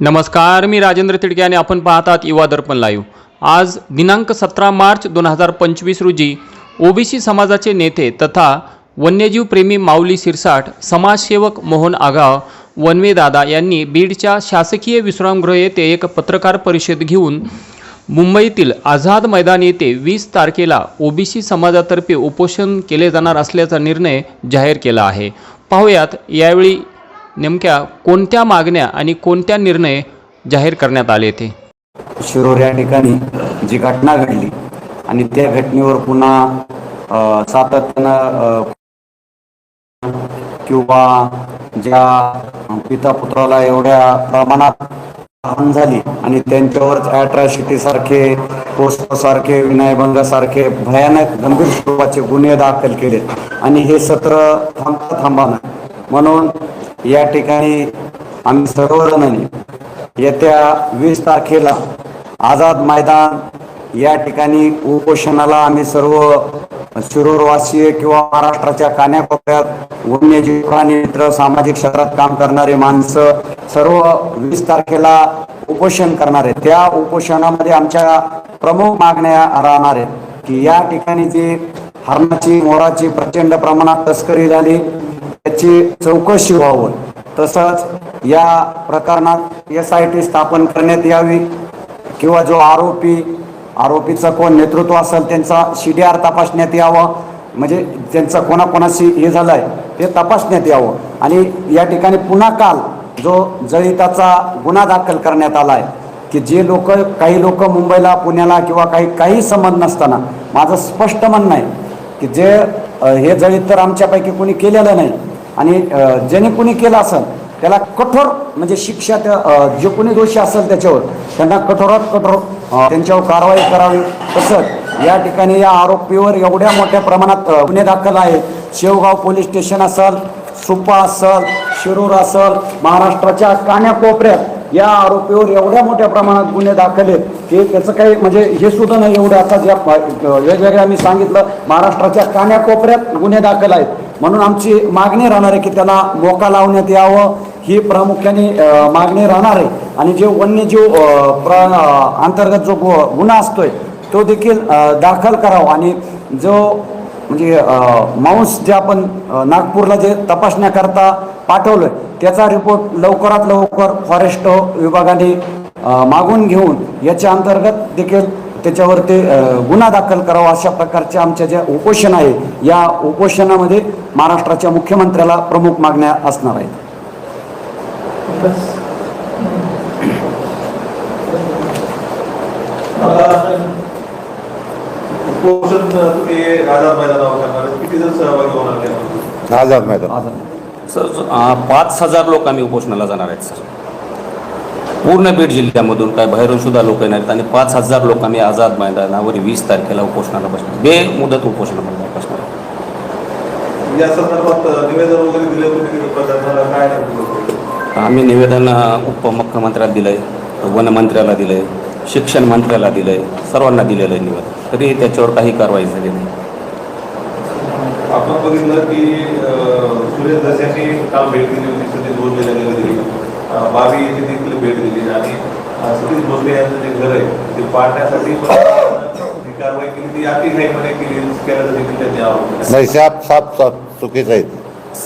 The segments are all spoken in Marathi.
नमस्कार मी राजेंद्र तिडके आणि आपण पाहतात युवा दर्पण लाईव्ह आज दिनांक सतरा मार्च दोन हजार पंचवीस रोजी ओबीसी समाजाचे नेते तथा वन्यजीव प्रेमी माऊली सिरसाट समाजसेवक मोहन आगाव वनवेदादा यांनी बीडच्या शासकीय विश्रामगृह येथे एक पत्रकार परिषद घेऊन मुंबईतील आझाद मैदान येथे वीस तारखेला ओबीसी समाजातर्फे उपोषण केले जाणार असल्याचा निर्णय जाहीर केला आहे. पाहुयात यावेळी नेमक्या कोणत्या मागण्या आणि कोणत्या निर्णय जाहीर करण्यात आले ते? शिरोर या ठिकाणी जी घटना घडली आणि त्या घटनेवर पुन्हा सातत्यानं किंवा ज्या पिता पुत्राला एवढ्या प्रमाणात हान झाली आणि त्यांच्यावर अॅट्रॉसिटी सारखे पोस्टो सारखे विनयभंगासारखे भयानक गंभीर स्वरूपाचे गुन्हे दाखल केले. आणि हे सत्र थांबता थांबाना म्हणून या ठिकाणी आम्ही सर्वजणांनी येत्या वीस तारखेला आझाद मैदान या ठिकाणी उपोषणाला आम्ही सर्व शिरूरवासीय किंवा महाराष्ट्राच्या कान्याकोपऱ्यात वन्यजीव प्राणी मित्र सामाजिक क्षेत्रात काम करणारे माणसं सर्व वीस तारखेला उपोषण करणार त्या उपोषणामध्ये आमच्या प्रमुख मागण्या राहणार आहेत की या ठिकाणी जी हरणाची मोराची प्रचंड प्रमाणात तस्करी झाली याची चौकशी व्हावं. तसंच या प्रकरणात एस आय टी स्थापन करण्यात यावी किंवा जो आरोपी आरोपीचं कोण नेतृत्व असेल त्यांचा सी डी आर तपासण्यात यावं. म्हणजे त्यांचं कोणाकोणाशी हे झालं आहे ते तपासण्यात यावं. आणि या ठिकाणी पुन्हा काल जो जळिताचा गुन्हा दाखल करण्यात आला आहे की जे लोक काही लोक मुंबईला पुण्याला किंवा काही काही संबंध नसताना माझं स्पष्ट म्हणणं आहे की जे हे जळीत तर आमच्यापैकी कोणी केलेलं नाही. आणि ज्याने कोणी केलं असेल त्याला कठोर म्हणजे शिक्षा त्या जे कोणी दोषी असेल त्याच्यावर त्यांना कठोरात कठोर त्यांच्यावर कारवाई करावी. तसंच या ठिकाणी या आरोपीवर एवढ्या मोठ्या प्रमाणात गुन्हे दाखल आहे शेवगाव पोलीस स्टेशन असेल सुपा असेल शिरूर असेल महाराष्ट्राच्या कान्याकोपऱ्यात या आरोपीवर एवढ्या मोठ्या प्रमाणात गुन्हे दाखल आहेत की त्याचं काही म्हणजे हे सुद्धा नाही एवढं. आता ज्या वेगवेगळ्या मी सांगितलं महाराष्ट्राच्या कान्याकोपऱ्यात गुन्हे दाखल आहेत. म्हणून आमची मागणी राहणार आहे की त्याला मोका लावण्यात यावं. ही प्रामुख्याने मागणी राहणार आहे. आणि जे वन्यजीव प्र अंतर्गत जो गु- गुन्हा असतोय तो देखील दाखल करावा. आणि जो म्हणजे मांस जे आपण नागपूरला जे तपासण्याकरता पाठवलोय त्याचा रिपोर्ट लवकरात लवकर फॉरेस्ट विभागाने मागून घेऊन याच्या अंतर्गत देखील त्याच्यावरती गुन्हा दाखल करावा अशा प्रकारचे आमच्या ज्या उपोषण आहे या उपोषणामध्ये महाराष्ट्राच्या मुख्यमंत्र्याला प्रमुख मागण्या असणार आहेत. तुम्ही आझाद मैदानावर करणार आहे. किती जण सहभागी होणार त्यामध्ये? आझाद मैदान सर पाच हजार लोक आम्ही उपोषणाला जाणार आहेत सर पूर्ण बीड जिल्ह्यामधून काय बाहेरून सुद्धा लोक येणार आहेत आणि पाच हजार लोक आम्ही आझाद मैदानावर वीस तारखेला उपोषणाला बसणार बे मुदत उपोषणाला बसणार. या संदर्भात निवेदन वगैरे दिले काय? आम्ही निवेदन उपमुख्यमंत्र्याला दिलं आहे वनमंत्र्याला दिलं आहे शिक्षण मंत्र्याला दिलं आहे सर्वांना दिलेलं आहे निवेदन. तरी त्याच्यावर काही कारवाई झाली नाही. आपण बघितलं की सुरेश यांनी काल भेट दिली होती सतीश भोसले यांनी दिली बावी यांनी देखील भेट दिली. आणि सतीश भोसले यांचं जे घर आहे ते पाडण्यासाठी जी कारवाई केली. ती अति घाईपणे केली. केल्याचं देखील त्यांनी आरोप. नाही साप साप साप चुकीचं आहे.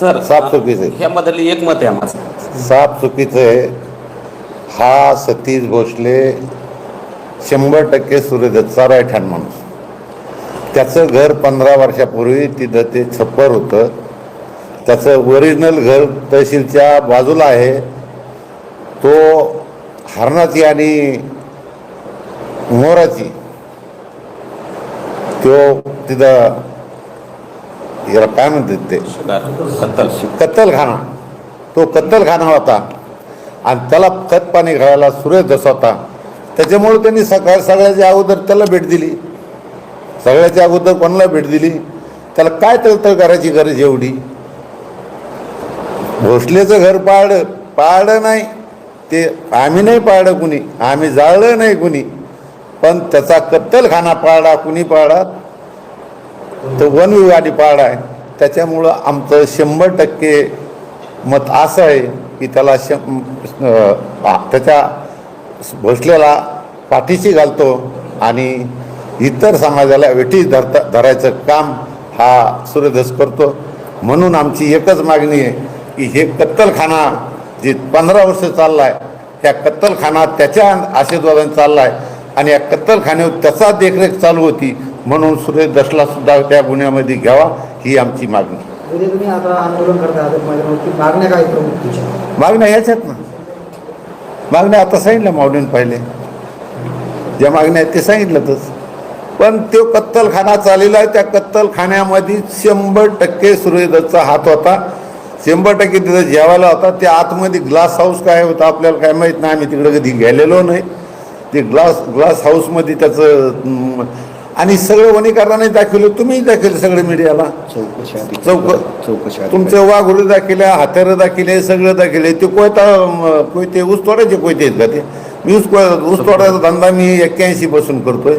सर साफ चुकीचं आहे. ह्यामधली एक मत आहे आम्हाला. साप चुकीचं आहे. हा सतीश भोसले शंभर टक्के सूर्यदत्तचा राईट हँड माणूस त्याचं घर पंधरा वर्षापूर्वी तिथं ते छप्पर होतं. त्याचं ओरिजिनल घर तहसीलच्या बाजूला आहे. तो हरणाची आणि मोराची तो तिथं याला काय म्हणतात ते? कत्तल. कत्तलखाना. तो कत्तलखाना होता. आणि त्याला खत पाणी घालायला सुरेश जसा होता. त्याच्यामुळं त्यांनी सकाळ सगळ्याच्या अगोदर त्याला भेट दिली. सगळ्याच्या अगोदर कोणाला भेट दिली? त्याला काय तळतळ करायची गरज एवढी? भोसलेचं घर पाळलं पाळलं नाही. ते आम्ही नाही पाळलं कुणी. आम्ही जाळलं नाही कुणी. पण त्याचा कत्तलखाना पाळला कुणी पाळला तो वन विभागाने पाळला आहे. त्याच्यामुळं आमचं शंभर टक्के मत असं आहे की त्याला शं त्याच्या भोसलेला पाठीशी घालतो आणि इतर समाजाला वेठीस धरता धरायचं काम हा सूर्यधस करतो. म्हणून आमची एकच मागणी आहे की हे कत्तलखाना जे पंधरा वर्ष चालला आहे त्या कत्तलखाना त्याच्या आशीर्वादाने चालला आहे आणि या कत्तलखान्यावर त्याचा देखरेख चालू होती म्हणून सूर्यदसला सुद्धा त्या गुन्ह्यामध्ये घ्यावा ही आमची मागणी. तुमच्या? मागण्या ह्याच्यात ना. मागण्या आता सांगितल्या माऊलीने पहिले. ज्या मागण्या आहेत ते सांगितलंच पण तो कत्तलखाना चाललेला आहे त्या कत्तलखान्यामध्ये शंभर टक्के सूर्यदत्तचा हात होता. शंभर टक्के तिथं जेवायला होता. ते आतमध्ये ग्लास हाऊस काय होतं आपल्याला काय माहीत नाही. आम्ही तिकडे कधी गेलेलो नाही. ते ग्लास ग्लास हाऊसमध्ये त्याचं आणि सगळं वनीकरणाने दाखवलं. तुम्हीही दाखवलं सगळं मीडियाला. चौकशी आधी चौक चौकशी तुमचे वाघुरे दाखिले हात्यारं दाखिले सगळं दाखिले ते कोयता कोयते ऊस तोडायचे कोयते आहेत का ते? मी ऊस ऊस तोडायचा धंदा मी एक्क्याऐंशी पासून करतोय.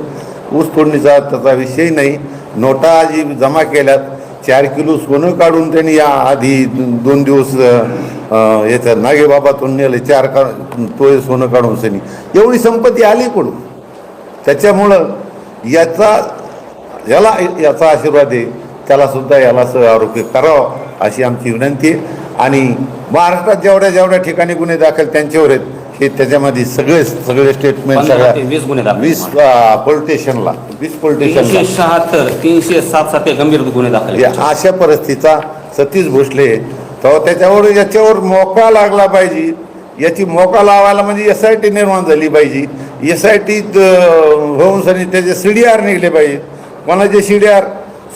ऊस तोडणीचा त्याचा विषय नाही. नोटा जी जमा केल्यात. चार किलो सोनं काढून त्यांनी या आधी दोन दिवस याच्या नागेबाबातून नेलं. चार का तोळे सोनं काढून सनी एवढी संपत्ती आली कुठून? त्याच्यामुळं याचा याला याचा आशीर्वाद आहे. त्याला सुद्धा याला सह आरोग्य करावं अशी आमची विनंती आहे. आणि महाराष्ट्रात जेवढ्या जेवढ्या ठिकाणी गुन्हे दाखल त्यांच्यावर आहेत हे त्याच्यामध्ये सगळे सगळे स्टेटमेंट सगळ्या ते वीस गुन्हे दाखल वीस पोलीस स्टेशनला वीस पोलीस तीनशे स्टेशनला शहात्तर तीनशे सात सारखे गंभीर गुन्हे दाखल या आहेत. अशा परिस्थितीचा सतीश भोसले तेव्हा त्याच्यावर याच्यावर मोका लागला पाहिजे. याची मोका लावायला म्हणजे एस आय टी निर्माण झाली पाहिजे. एस आय टी होऊन सनी त्याचे सी डी आर निघले पाहिजे. कोणाचे सी डी आर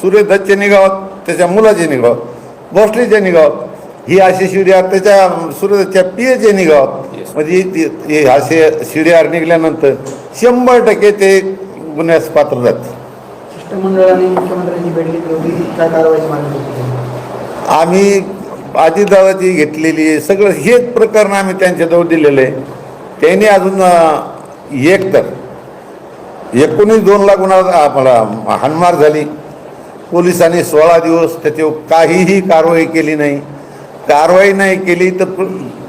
सूर्यदत्तचे निघावत त्याच्या मुलाचे निघावत भोसलेचे निघावत. ही अशी सी डी आर त्याच्या सूर्यदत्तच्या पी एचे निघावत. म्हणजे ती- हे असे सी डी आर निघाल्यानंतर शंभर टक्के ते गुन्ह्यास पात्र जाते शिष्टमंडळाने मुख्यमंत्र्यांची भेट घेतली होती. काय कारवाईची मागणी होती आम्ही घेतलेली आहे सगळं हेच प्रकरण आम्ही त्यांच्याजवळ दिलेलं आहे. त्यांनी अजून एक तर एकोणीस दोनला गुन्हा आपला हाणमार झाली. पोलिसांनी सोळा दिवस त्याच्यावर काहीही कारवाई केली नाही. कारवाई नाही केली तर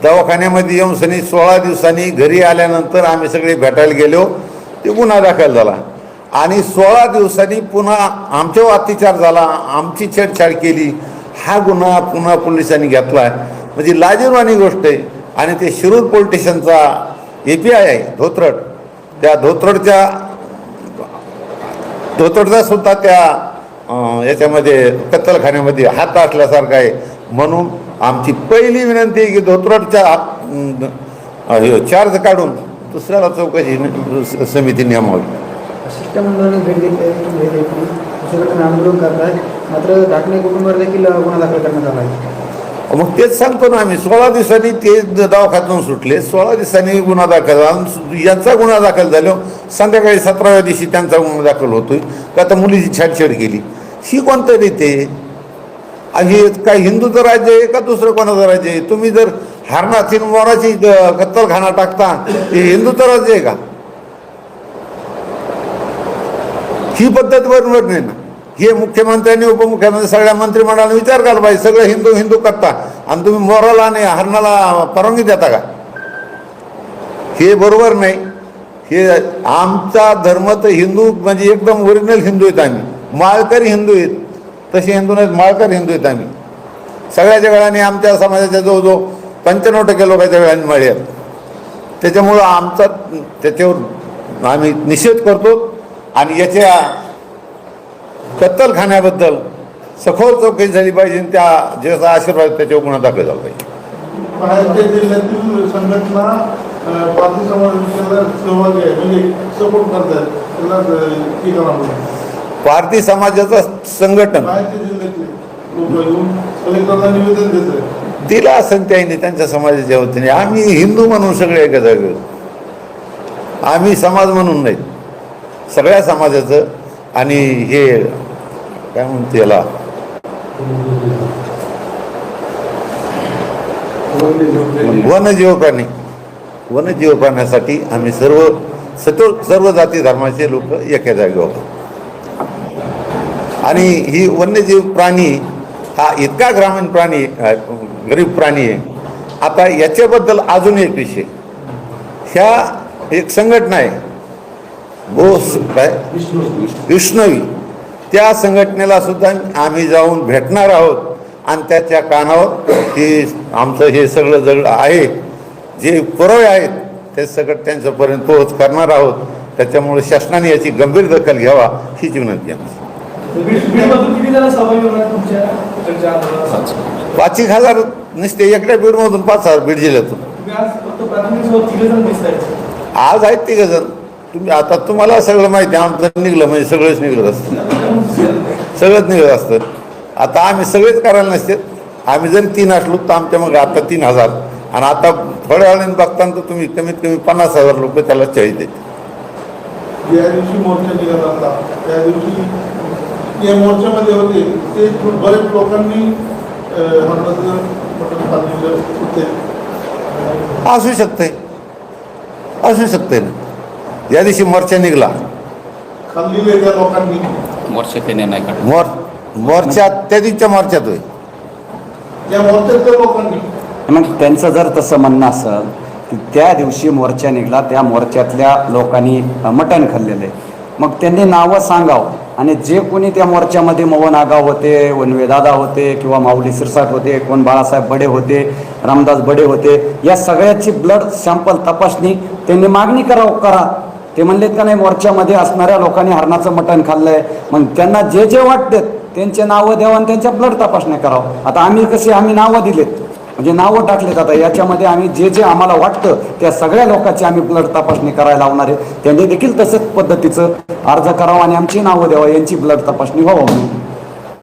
दवाखान्यामध्ये येऊन सनी सोळा दिवसांनी घरी आल्यानंतर आम्ही सगळे भेटायला गेलो. ते गुन्हा दाखल झाला. आणि सोळा दिवसांनी पुन्हा आमच्यावर अत्याचार झाला. आमची छेडछाड केली. हा गुन्हा पुन्हा पोलिसांनी घेतला. म्हणजे लाजीरवाणी गोष्ट आहे. आणि ते शिरूर पोलीस स्टेशनचा ए पी आय आहे धोत्रट. त्या धोत्रडच्या धोत्रडचा सुद्धा त्या याच्यामध्ये कत्तलखान्यामध्ये हात असल्यासारखा आहे. म्हणून आमची पहिली विनंती आहे की धोत्रडच्या चार्ज काढून दुसऱ्याला चौकशी समिती नेमावी. शिष्टमंडळाने भेट घेतली दुसरीकडे मात्र घाटने कुटुंबावर देखील गुन्हा दाखल करण्यात आला आहे. मग तेच सांगतो ना आम्ही सोळा दिवसांनी ते दवाखान्यातून सुटले. सोळा दिवसांनी गुन्हा दाखल यांचा गुन्हा दाखल झाल्यावर संध्याकाळी सतराव्या दिवशी त्यांचा गुन्हा दाखल होतोय. का आता मुलीची छेडछाड केली. ही कोणतं रीते आणि हे काय हिंदूचं राज्य आहे का दुसरं कोणाचं राज्य आहे? तुम्ही जर हरणाची मोराची ग- कत्तलखाना टाकता हे हिंदूचं राज्य आहे का? ही पद्धत बरोबर नाही ना. हे मुख्यमंत्र्यांनी उपमुख्यमंत्री सगळ्या मंत्रिमंडळाने विचार केला पाहिजे. सगळं हिंदू हिंदू करता आणि तुम्ही मोराला आणि हरणाला परवानगी देता का? हे बरोबर नाही. हे आमचा धर्म तर हिंदू म्हणजे एकदम ओरिजिनल हिंदू आहेत आम्ही. माळकरी हिंदू आहेत. तसे हिंदू नाहीत माळकरी हिंदू आहेत आम्ही. सगळ्याच्या वेळाने आमच्या समाजाच्या जवळजवळ पंच्याण्णव टक्के लोकांच्या वेळाने मळे आहेत. त्याच्यामुळं आमचा त्याच्यावर आम्ही निषेध करतो. आणि याच्या कत्तलखान्याबद्दल सखोल चौकशी झाली पाहिजे आणि त्या ज्याचा आशीर्वाद त्याच्यावर गुन्हा दाखल झाला पाहिजे. बाहेरच्या जिल्ह्यातील संघटना अं, पारधी समाजाला सहभागी आहे म्हणजे सपोर्ट करतात समाजाचं संघटन. बाहेरच्या जिल्ह्यातले लोक येऊन कलेक्टरला निवेदन देत आहेत. दिला असेल त्याने त्यांच्या समाजाच्या वतीने. आम्ही हिंदू म्हणून सगळे एका जागेवर आम्ही समाज म्हणून नाही. सगळ्या समाजाचं आणि हे काय म्हणते याला? वनजीव प्राणी वनजीव प्राण्यासाठी आम्ही सर्व सतो सर्व जाती धर्माचे लोक एका जागी आहोत. आणि ही वन्यजीव प्राणी हा इतका ग्रामीण प्राणी गरीब प्राणी आहे. आता याच्याबद्दल अजून एक विषय. ह्या एक संघटना आहे. बोस काय? विष्णवी. त्या संघटनेला सुद्धा आम्ही जाऊन भेटणार आहोत आणि त्याच्या कानावर की आमचं हे सगळं जग आहे जे पुरावे आहेत ते सगळं त्यांच्यापर्यंत पोहोच करणार आहोत. त्याच्यामुळे शासनाने याची गंभीर दखल घ्यावा हीच विनंती आमची. पाच एक हजार नुसते एकड्या बीडमधून पाच हजार बीड जिल्ह्यातून. आज आहेत तिघ जण. तुम्ही आता तुम्हाला सगळं माहिती आहे आमचं निघलं म्हणजे सगळंच निघत असतं. सगळंच निघत असतं. आता आम्ही सगळेच करायला नसते. आम्ही जर तीन असलो तर आमच्या मग आता तीन हजार. आणि आता थोड्या वेळाने बघताना तर तुम्ही कमीत कमी पन्नास हजार रुपये त्याला चाळीस देते. ज्या दिवशी मोर्चा निघाला होता. त्या दिवशी या मोर्चामध्ये होते ते बरेच लोकांनी असू शकते असू शकते ना. ज्या दिवशी मोर्चा निघाला. खाल्लेले त्या लोकांनी. वर्ष त्याने नाही काढलं. मोर मोर्चात त्या दिवशीच्या मोर्चात होय. मग त्यांचं जर तसं म्हणणं असेल की त्या दिवशी मोर्चा निघाला त्या मोर्चातल्या लोकांनी मटण खाल्लेलं आहे. मग त्यांनी नावं सांगावं. आणि जे कोणी त्या मोर्चामध्ये मोहन आगाव होते वनवे दादा होते किंवा माऊली सिरसाट होते कोण बाळासाहेब बडे होते रामदास बडे होते या सगळ्याची ब्लड सॅम्पल तपासणी त्यांनी मागणी करावं करा. ते म्हणलेत का नाही मोर्चामध्ये असणाऱ्या लोकांनी हरणाचं मटण खाल्लंय. मग त्यांना जे जे वाटतात त्यांचे नावं द्यावं आणि त्यांच्या ब्लड तपासण्या करावं. आता आम्ही कसे आम्ही नावं दिलेत. म्हणजे नावं टाकलेत आता. याच्यामध्ये आम्ही जे जे आम्हाला वाटतं त्या सगळ्या लोकांची आम्ही ब्लड तपासणी करायला लावणार आहे. त्यांनी देखील तसंच पद्धतीचं अर्ज करावा आणि आमची नावं द्यावं यांची ब्लड तपासणी व्हावं म्हणून.